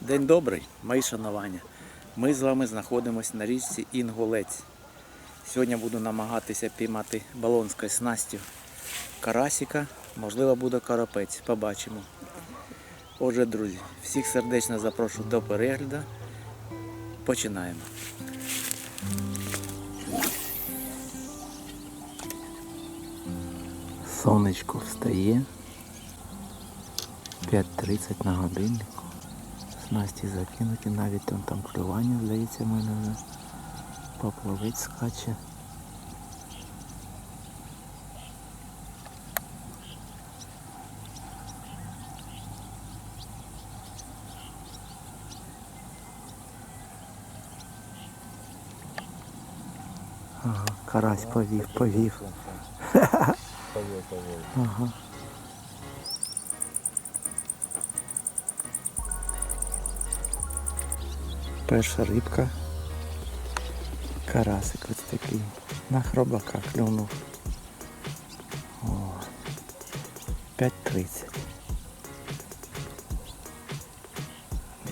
День добрий, мої шанування. Ми з вами знаходимося на річці Інгулець. Сьогодні буду намагатися піймати балонською снастю карасика, можливо буде карапець. Побачимо. Отже, друзі, всіх сердечно запрошую до перегляду. Починаємо. Сонечко встає. 5.30 на годиннику. Снасті закинуті, навіть там, там клювання, здається, в мене вже поплавець скаче. Ага, карась повів, повів. Повел, повел. Ага. Перша рибка. Карасик ось такий. На хробака клюнув. 5.30.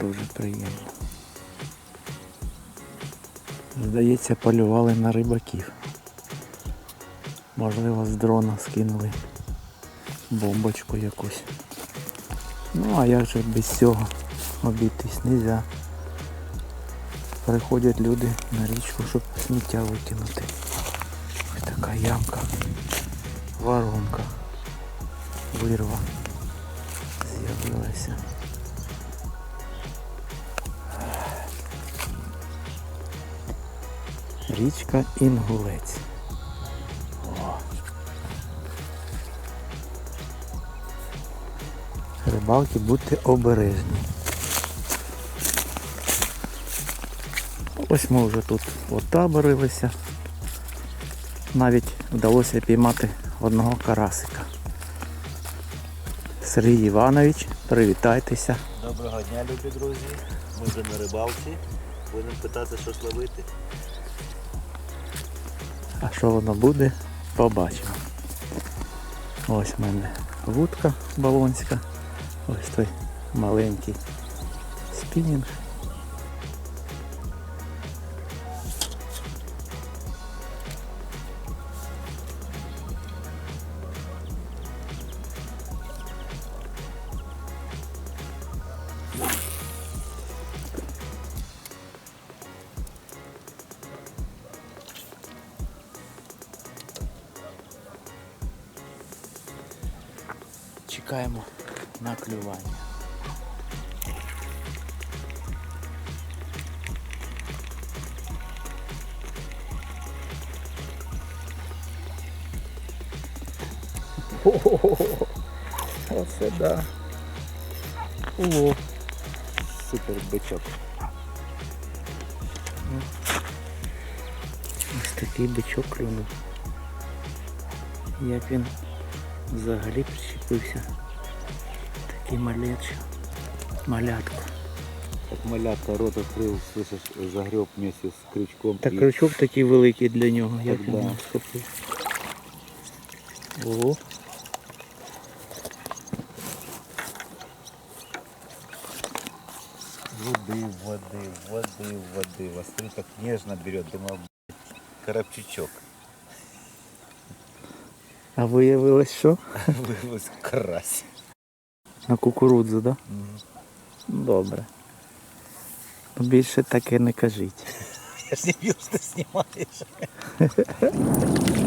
Дуже приємно. Здається, полювали на рибаків. Можливо, з дрона скинули бомбочку якусь. Ну а як же без цього обійтись нельзя. Приходять люди на річку, щоб сміття викинути. Ось така ямка, воронка, вирва з'явилася. Річка Інгулець. Рибалки будьте обережні. Ось ми вже тут отаборилися. Навіть вдалося піймати одного карасика. Сергій Іванович, привітайтеся. Доброго дня, любі друзі. Ми вже на рибалці. Будемо питати, що ловити. А що воно буде, побачимо. Ось в мене вудка балонська. Ось той маленький спінінг. Чекаємо на клювання. О-о-о, Оце да. О, Супер бичок. ось такий бичок клюнув. Як він взагалі причепився. Такий малеч. Малятко. Як малятка рот відкрив, слышиш, загреб вместе з крючком. Та і крючок такий великий для нього, як Так, він да. його схопив. Ого. Води, води, води, води. Вас так нежно берет. Думав, карапчичок. А виявилось що? Виявилось карась. На кукурудзу, да? Мгм. Добре. Більше таке не кажіть. Я ж не вірю, що ти знімаєш.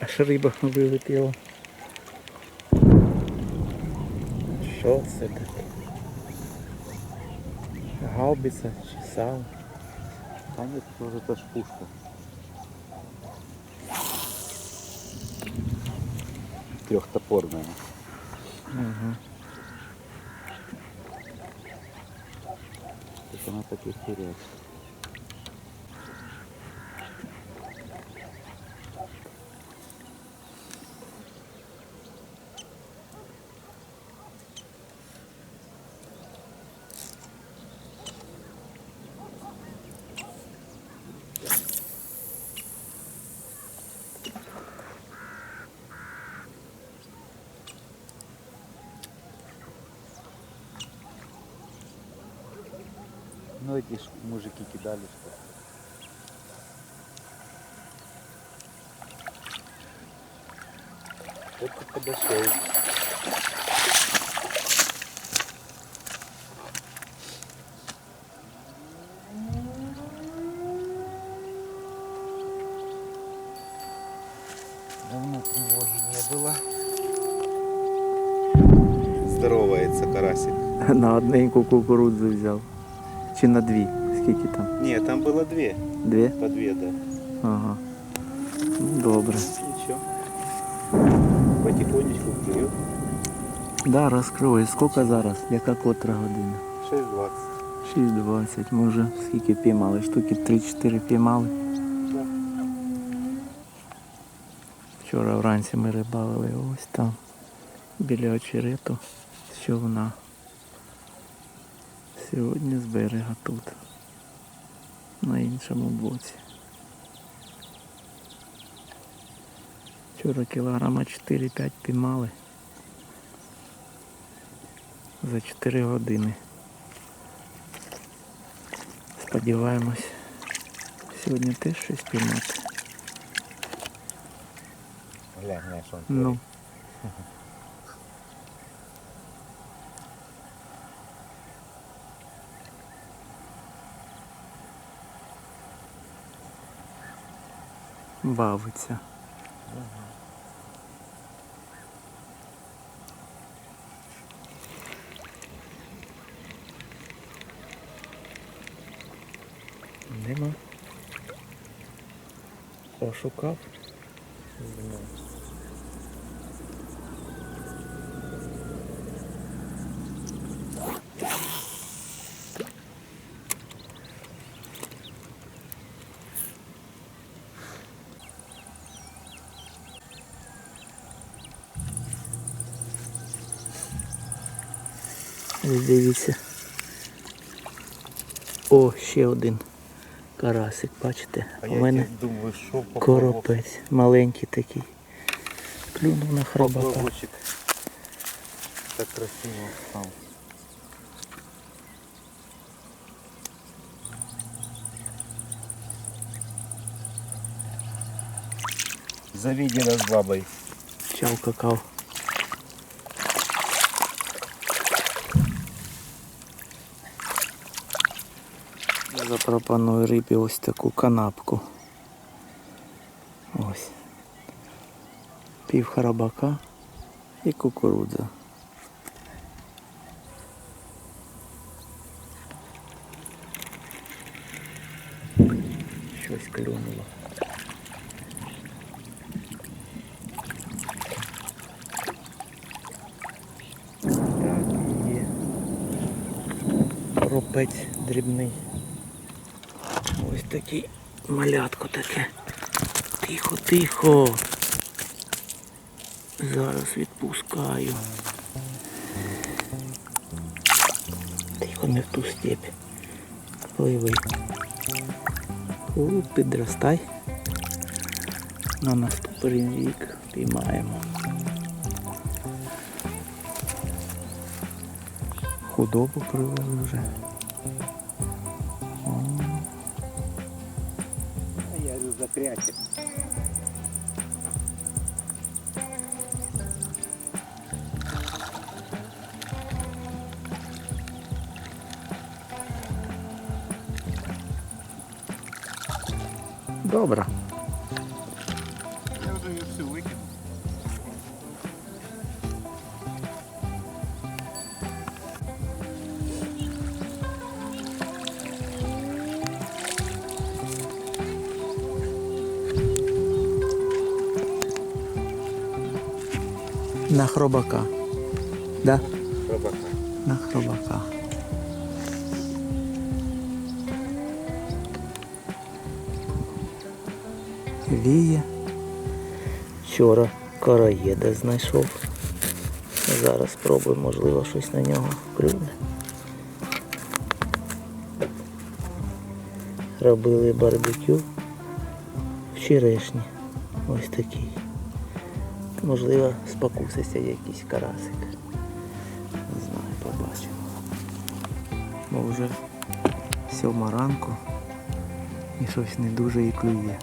Аж риба вилетіла. Що це таке? Гаубиця чи сало? Там тоже та ж пушка. Трехтопорная. Угу. она так и Ну эти ж мужики кидали что. Только подошел. Давно тревоги не было. Здоровается карасик. На одненьку кукурудзу взяв. Чи на дві? Скільки там? Нет, там было две. Дві? По две, да. Ага. Ну, добре. Ничего. Потихонечку клюет. Да, розкривай. Скільки зараз? Яка котра година? 6.20. 6.20. Ми вже скільки піймали? Штуки 3-4 піймали. Да. Вчора вранці ми рибалили ось там, біля очерету, човна. Сьогодні з берега тут, на іншому боці. Вчора кілограма 4-5 піймали. За 4 години. Сподіваємось, сьогодні теж щось піймати. Ну. Бавиться. Нема. Пошукав. Ось Дивіться. О, ще один карасик, бачите? А У я мене думаю, поплавок- коропець. Маленький такий. Клюнув на хробака. так красиво стал. Зови деда с бабой. Чав какав. Запропоную рибі ось таку канапку. Ось. Пів харабака і кукурудза. Щось клюнуло. Так, є. Ропець дрібний. Такий малятко таке. Тихо, тихо. Зараз відпускаю. Тихо, не в ту степь. Пливи. У, підростай. На наступний рік піймаємо. Худобу привели вже. Я говорю. Добре. На хробака. Да? Хробака. На хробака. Віє. Вчора караєда знайшов. Зараз спробуємо, можливо, щось на нього клюне. Робили барбекю в черешні. Ось такий. Можливо, спокуситься якийсь карасик. Не знаю, побачимо. Бо вже сьома ранку і щось не дуже і клює.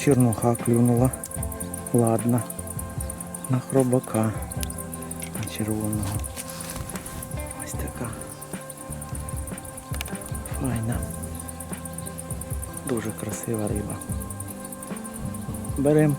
Чернуха клюнула. Ладно. На хробака. На червоного. Ось така. Файна. Дуже красива риба. Берем.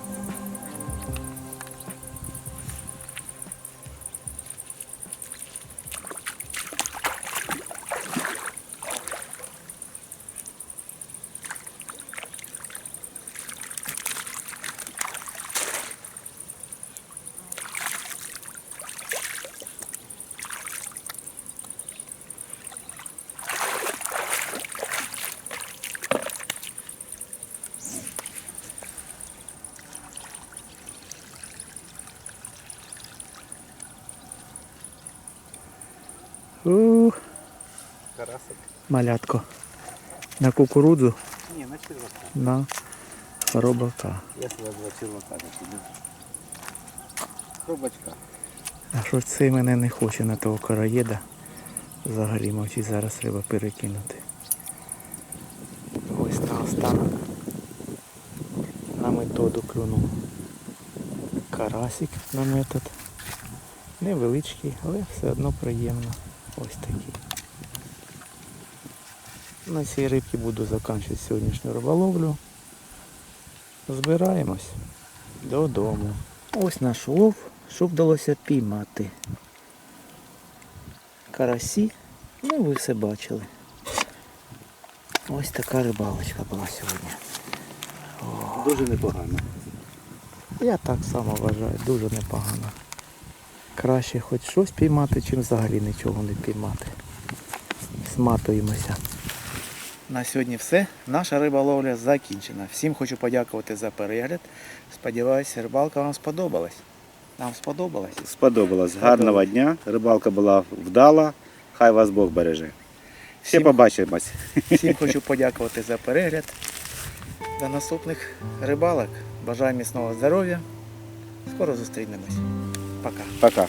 Ух, Карасик. малятко. На кукурудзу, Не, на червака. на хробака. Я два червака накину. Хробачка. А щось цей мене не хоче на того короєда. Взагалі мовчить зараз треба перекинути. Ось на останок. На методу клюнув. Карасик на метод. Невеличкий, але все одно приємно. Ось такий. На цій рибці буду закінчувати сьогоднішню риболовлю. Збираємось додому. Ось наш лов, що вдалося піймати. Карасі, ну ви все бачили. Ось така рибалочка була сьогодні. Дуже непогано. Я так само вважаю, дуже непогано. Краще хоч щось піймати, чим взагалі нічого не піймати. Сматуємося. На сьогодні все. Наша риболовля закінчена. Всім хочу подякувати за перегляд. Сподіваюся, рибалка вам сподобалась. Нам сподобалась. Сподобалось. Гарного дня. Рибалка була вдала. Хай вас Бог береже. Ще Всім- побачимось. Всім хочу подякувати за перегляд. До наступних рибалок. Бажаю міцного здоров'я. Скоро зустрінемось. Пока. Пока.